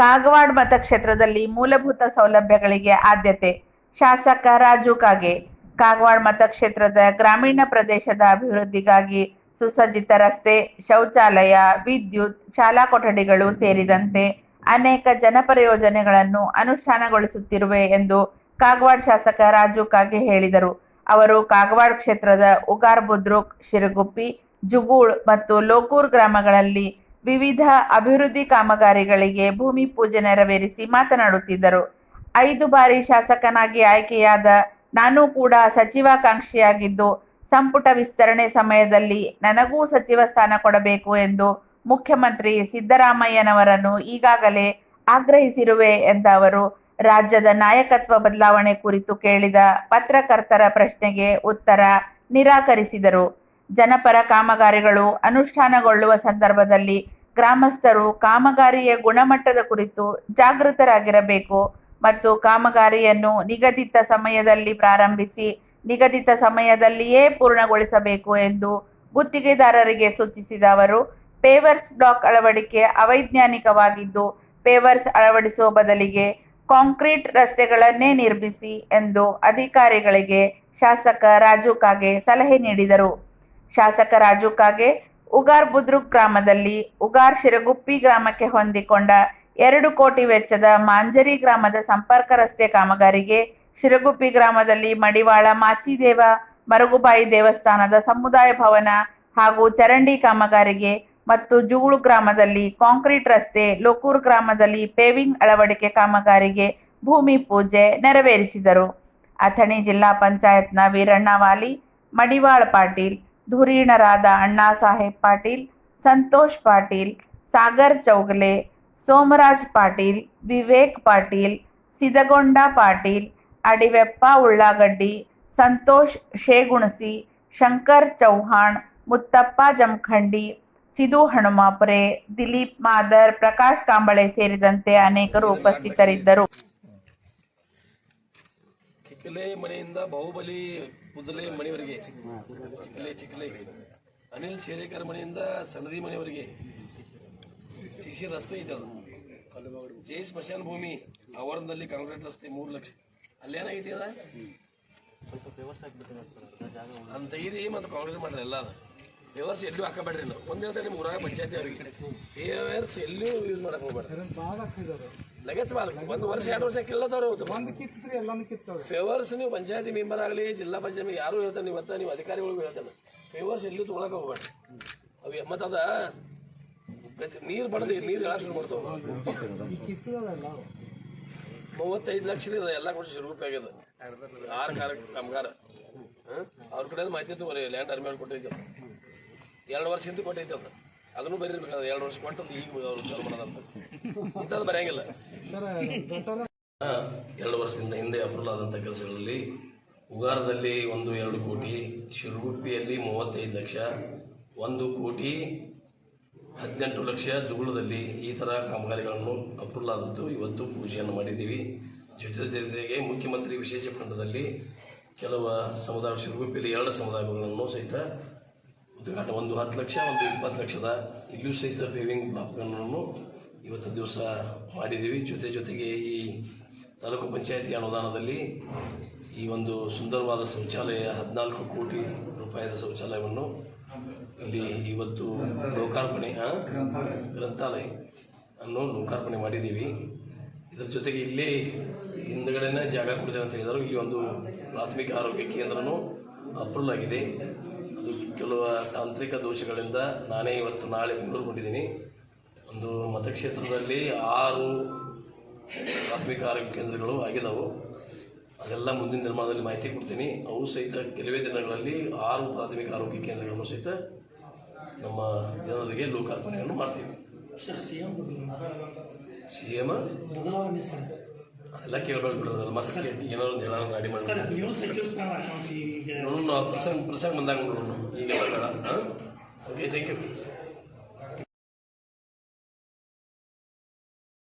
ಕಾಗವಾಡ ಮತಕ್ಷೇತ್ರದಲ್ಲಿ ಮೂಲಭೂತ ಸೌಲಭ್ಯಗಳಿಗೆ ಆದ್ಯತೆ. ಶಾಸಕ ರಾಜು ಕಾಗೆ. ಕಾಗವಾಡ ಮತಕ್ಷೇತ್ರದ ಗ್ರಾಮೀಣ ಪ್ರದೇಶದ ಅಭಿವೃದ್ಧಿಗಾಗಿ ಸುಸಜ್ಜಿತ ರಸ್ತೆ, ಶೌಚಾಲಯ, ವಿದ್ಯುತ್, ಶಾಲಾ ಕೊಠಡಿಗಳು ಸೇರಿದಂತೆ ಅನೇಕ ಜನಪರ ಯೋಜನೆಗಳನ್ನು ಅನುಷ್ಠಾನಗೊಳಿಸುತ್ತಿರುವೆ ಎಂದು ಕಾಗವಾಡ ಶಾಸಕ ರಾಜು ಕಾಗೆ ಹೇಳಿದರು. ಅವರು ಕಾಗವಾಡ ಕ್ಷೇತ್ರದ ಉಗಾರ್ ಬುದ್ರುಕ್, ಶಿರಗುಪ್ಪಿ, ಜುಗೂಳ್ ಮತ್ತು ಲೋಕೂರ್ ಗ್ರಾಮಗಳಲ್ಲಿ ವಿವಿಧ ಅಭಿವೃದ್ಧಿ ಕಾಮಗಾರಿಗಳಿಗೆ ಭೂಮಿ ಪೂಜೆ ನೆರವೇರಿಸಿ ಮಾತನಾಡುತ್ತಿದ್ದರು. ಐದು ಬಾರಿ ಶಾಸಕನಾಗಿ ಆಯ್ಕೆಯಾದ ನಾನು ಕೂಡ ಸಚಿವಾಕಾಂಕ್ಷಿಯಾಗಿದ್ದು, ಸಂಪುಟ ವಿಸ್ತರಣೆ ಸಮಯದಲ್ಲಿ ನನಗೂ ಸಚಿವ ಸ್ಥಾನ ಕೊಡಬೇಕು ಎಂದು ಮುಖ್ಯಮಂತ್ರಿ ಸಿದ್ದರಾಮಯ್ಯನವರನ್ನು ಈಗಾಗಲೇ ಆಗ್ರಹಿಸಿರುವೆ ಎಂದ ಅವರು, ರಾಜ್ಯದ ನಾಯಕತ್ವ ಬದಲಾವಣೆ ಕುರಿತು ಕೇಳಿದ ಪತ್ರಕರ್ತರ ಪ್ರಶ್ನೆಗೆ ಉತ್ತರ ನಿರಾಕರಿಸಿದರು. ಜನಪರ ಕಾಮಗಾರಿಗಳು ಅನುಷ್ಠಾನಗೊಳ್ಳುವ ಸಂದರ್ಭದಲ್ಲಿ ಗ್ರಾಮಸ್ಥರು ಕಾಮಗಾರಿಯ ಗುಣಮಟ್ಟದ ಕುರಿತು ಜಾಗೃತರಾಗಿರಬೇಕು ಮತ್ತು ಕಾಮಗಾರಿಯನ್ನು ನಿಗದಿತ ಸಮಯದಲ್ಲಿ ಪ್ರಾರಂಭಿಸಿ ನಿಗದಿತ ಸಮಯದಲ್ಲಿಯೇ ಪೂರ್ಣಗೊಳಿಸಬೇಕು ಎಂದು ಗುತ್ತಿಗೆದಾರರಿಗೆ ಸೂಚಿಸಿದ ಅವರು, ಪೇವರ್ಸ್ ಬ್ಲಾಕ್ ಅಳವಡಿಕೆ ಅವೈಜ್ಞಾನಿಕವಾಗಿದ್ದು, ಪೇವರ್ಸ್ ಅಳವಡಿಸುವ ಬದಲಿಗೆ ಕಾಂಕ್ರೀಟ್ ರಸ್ತೆಗಳನ್ನೇ ನಿರ್ಮಿಸಿ ಎಂದು ಅಧಿಕಾರಿಗಳಿಗೆ ಶಾಸಕ ರಾಜು ಕಾಗೆ ಸಲಹೆ ನೀಡಿದರು. ಶಾಸಕ ರಾಜು ಕಾಗೆ ಉಗಾರ್ ಬುದ್ರುಕ್ ಗ್ರಾಮದಲ್ಲಿ ಉಗಾರ್ ಶಿರಗುಪ್ಪಿ ಗ್ರಾಮಕ್ಕೆ ಹೊಂದಿಕೊಂಡ ಎರಡು ಕೋಟಿ ವೆಚ್ಚದ ಮಾಂಜರಿ ಗ್ರಾಮದ ಸಂಪರ್ಕ ರಸ್ತೆ ಕಾಮಗಾರಿಗೆ ಶಿರಗುಪ್ಪಿ ಗ್ರಾಮದಲ್ಲಿ ಮಡಿವಾಳ ಮಾಚಿದೇವ, ಮರುಗುಬಾಯಿ ದೇವಸ್ಥಾನದ ಸಮುದಾಯ ಭವನ ಹಾಗೂ ಚರಂಡಿ ಕಾಮಗಾರಿಗೆ ಮತ್ತು ಜೂಳು ಗ್ರಾಮದಲ್ಲಿ ಕಾಂಕ್ರೀಟ್ ರಸ್ತೆ, ಲೋಕೂರ್ ಗ್ರಾಮದಲ್ಲಿ ಪೇವಿಂಗ್ ಅಳವಡಿಕೆ ಕಾಮಗಾರಿಗೆ ಭೂಮಿ ಪೂಜೆ ನೆರವೇರಿಸಿದರು. ಅಥಣಿ ಜಿಲ್ಲಾ ಪಂಚಾಯತ್ನ ವೀರಣ್ಣ ವಾಲಿ, ಮಡಿವಾಳ ಪಾಟೀಲ್ ಧುರೀಣರಾದ ಅಣ್ಣಾ ಸಾಹೇಬ್ ಪಾಟೀಲ್, ಸಂತೋಷ್ ಪಾಟೀಲ್, ಸಾಗರ್ ಚೌಗಲೆ, ಸೋಮರಾಜ್ ಪಾಟೀಲ್, ವಿವೇಕ್ ಪಾಟೀಲ್, ಸಿದಗೊಂಡ ಪಾಟೀಲ್, ಅಡಿವೆಪ್ಪ ಉಳ್ಳಾಗಡ್ಡಿ, ಸಂತೋಷ್ ಶೇಗುಣಸಿ, ಶಂಕರ್ ಚೌಹಾಣ್, ಮುತ್ತಪ್ಪ ಜಮಖಂಡಿ, ಚಿದು ಹನುಮಾಪುರೆ, ದಿಲೀಪ್ ಮಾದರ್, ಪ್ರಕಾಶ್ ಕಾಂಬಳೆ ಸೇರಿದಂತೆ ಅನೇಕರು ಉಪಸ್ಥಿತರಿದ್ದರು. ಮನೆಯಿಂದ ಬಾಹುಬಲಿ ಕುದಲೆ ಮನೆಯವರಿಗೆ, ಚಿಕ್ಕಲೆ ಚಿಕ್ಕಲೆ. ಅನಿಲ್ ಶೇರೇಕರ್ ಮನೆಯಿಂದ ಸನದಿ ಮನೆಯವರಿಗೆ ಶಿಶಿ ರಸ್ತೆ ಇದೆ ಅದು. ಜೈ ಸ್ಮಶಾನ ಭೂಮಿ, ಆವರಣದಲ್ಲಿ ಕಾಂಕ್ರೀಟ್ ರಸ್ತೆ ಮೂರು ಲಕ್ಷ. ಅಲ್ಲೇನಾಗೈತಿ ಅದ? ಅಂತ ಇರಿ ಮತ್ತು ಕಾಂಕ್ರೀಟ್ ಮಾಡ್ರಿ ಎಲ್ಲ ಪೇವರ್ಸ್ ಎಲ್ಲೂ ಹಾಕಬೇಡ್ರಿ ಒಂದೇ ನಿಮ್ಮ ಊರಾಗ ಪಂಚಾಯತಿ ಅವರಿಗೆ. ಎಲ್ಲೂ ಯೂಸ್ ಮಾಡಕ್ ಹೋಗ್ಬೇಡ್ರಿ. ಲಗೇಜ್ ಮಾಡ್ರಿ ಒಂದು ವರ್ಷ ಎರಡು ವರ್ಷ ಕೇಳದವ್ರು ಒಂದು ಕಿತ್ತಿದ್ರೆ ಎಲ್ಲಾನು ಕಿತ್ತವೆ ಫೇವರ್ಸ್ ನೀವು ಪಂಚಾಯತಿ ಮೆಂಬರ್ ಆಗಲಿ ಜಿಲ್ಲಾ ಪಂಚಾಯತ್ ಯಾರು ಹೇಳ್ತಾರೆ ನೀವು ನೀವು ಅಧಿಕಾರಿಗಳಿಗೂ ಹೇಳ್ತಾನೆ. ಫೇವರ್ಸ್ ಎಲ್ಲಿ ತೊಗೊಳಕ್ ಹೋಗ್ಬೇಡಿ. ಅವು ಮತ್ತದ ನೀರು ಬಡಲಿ ನೀರು ಎಲ್ಲ ಶುರು ಮಾಡ್ತಾವ ಮೂವತ್ತೈದು ಲಕ್ಷ ಇದೆ ಎಲ್ಲ ಕೊಟ್ಟು ಶುರು ಆಗ್ಯದ ಆರು ಕಾರ? ಕಾಮಗಾರ? ಅವ್ರ ಕಡೆ ಮಾಹಿತಿ ತಗೋರಿ ಲ್ಯಾಂಡ್ ಅರ್ಮೇಲ್ ಕೊಟ್ಟೈತೆ ಅದು. ಎರಡು ವರ್ಷ ಹಿಂದೆ ಕೊಟ್ಟೈತೆ ಅದು. ಅದನ್ನು ಬರೀಬೇಕಾದ್ರೆ ಎರಡು ವರ್ಷ ಕೊಟ್ಟು ಈಗ ಅವ್ರು ಮಾಡೋದಂತ. ಇಂಥದ್ದು ಬರೆಯಂಗಿಲ್ಲ. ಎರಡು ವರ್ಷದಿಂದ ಹಿಂದೆ ಅಪ್ರೂವಲ್ ಆದಂಥ ಕೆಲಸಗಳಲ್ಲಿ ಉಗಾರದಲ್ಲಿ ಒಂದು ಎರಡು ಕೋಟಿ ಶಿರುಗುಪ್ಪಿಯಲ್ಲಿ ಮೂವತ್ತೈದು ಲಕ್ಷ ಒಂದು ಕೋಟಿ ಹದಿನೆಂಟು ಲಕ್ಷ ಜುಗುಳದಲ್ಲಿ ಈ ಥರ ಕಾಮಗಾರಿಗಳನ್ನು ಅಪ್ರೂವಲ್ ಆದದ್ದು ಇವತ್ತು ಪೂಜೆಯನ್ನು ಮಾಡಿದ್ದೀವಿ. ಜೊತೆ ಜೊತೆಗೆ ಮುಖ್ಯಮಂತ್ರಿ ವಿಶೇಷ ಫಂಡದಲ್ಲಿ ಕೆಲವು ಸಮುದಾಯ ಶಿರುಗುಪ್ಪಿಯಲ್ಲಿ ಎರಡು ಸಮುದಾಯಗಳನ್ನು ಸಹಿತ ಉದ್ಘಾಟನೆ. ಒಂದು ಹತ್ತು ಲಕ್ಷ ಒಂದು ಇಪ್ಪತ್ತು ಲಕ್ಷದ ಇಲ್ಲೂ ಸಹಿತ ಪೇವಿಂಗ್ ಬ್ಲಾಕ್ಗಳನ್ನು ಇವತ್ತು ದಿವಸ ಮಾಡಿದ್ದೀವಿ. ಜೊತೆ ಜೊತೆಗೆ ಈ ತಾಲೂಕು ಪಂಚಾಯತಿ ಅನುದಾನದಲ್ಲಿ ಈ ಒಂದು ಸುಂದರವಾದ ಶೌಚಾಲಯ ಹದಿನಾಲ್ಕು ಕೋಟಿ ರೂಪಾಯಿದ ಶೌಚಾಲಯವನ್ನು ಇಲ್ಲಿ ಇವತ್ತು ಲೋಕಾರ್ಪಣೆ? ಗ್ರಂಥಾಲಯ ಅನ್ನು ಲೋಕಾರ್ಪಣೆ ಮಾಡಿದ್ದೀವಿ. ಇದರ ಜೊತೆಗೆ ಇಲ್ಲಿ ಹಿಂದ್ಗಡೆನೇ ಜಾಗ ಕೊಡ್ತೇವೆ ಅಂತ ಹೇಳಿದರು. ಈ ಒಂದು ಪ್ರಾಥಮಿಕ ಆರೋಗ್ಯ ಕೇಂದ್ರನೂ ಅಪ್ರೂವಲ್ ಆಗಿದೆ. ಅದು ಕೆಲವು ತಾಂತ್ರಿಕ ದೋಷಗಳಿಂದ ನಾನೇ ಇವತ್ತು ನಾಳೆ ಬೆಂಗಳೂರು ಕೊಟ್ಟಿದ್ದೀನಿ ಒಂದು ಮತಕ್ಷೇತ್ರದಲ್ಲಿ ಆರು ಪ್ರಾಥಮಿಕ ಆರೋಗ್ಯ ಕೇಂದ್ರಗಳು ಆಗಿದ್ದಾವೆ ಅದೆಲ್ಲ ಮುಂದಿನ ನಿರ್ಮಾಣದಲ್ಲಿ ಮಾಹಿತಿ ಕೊಡ್ತೀನಿ. ಅವು ಸಹಿತ ಕೆಲವೇ ದಿನಗಳಲ್ಲಿ ಆರು ಪ್ರಾಥಮಿಕ ಆರೋಗ್ಯ ಕೇಂದ್ರಗಳನ್ನು ಸಹಿತ ನಮ್ಮ ಜನರಿಗೆ ಲೋಕಾರ್ಪಣೆಯನ್ನು ಮಾಡ್ತೀವಿ. ಸಿ ಎಂ ಬದಲಾವಣೆ ಸರ್. ಅದೆಲ್ಲ ಕೇಳಬೇಕು ಬಿಡೋದು ಮತ್ತೆ ಕೇಳಿ ಏನಾದ್ರು ಒಂದು ಹೇಳೋ ಗಾಡಿ ಮಾಡಿ ಈಗ. ಪ್ರಸಂಗ ಪ್ರಸಂಗ ಬಂದಾಗ ನೋಡೋಣ. ಹೀಗೆ ಬೇಡ ಹಾಂ ಓಕೆ ಥ್ಯಾಂಕ್ ಯು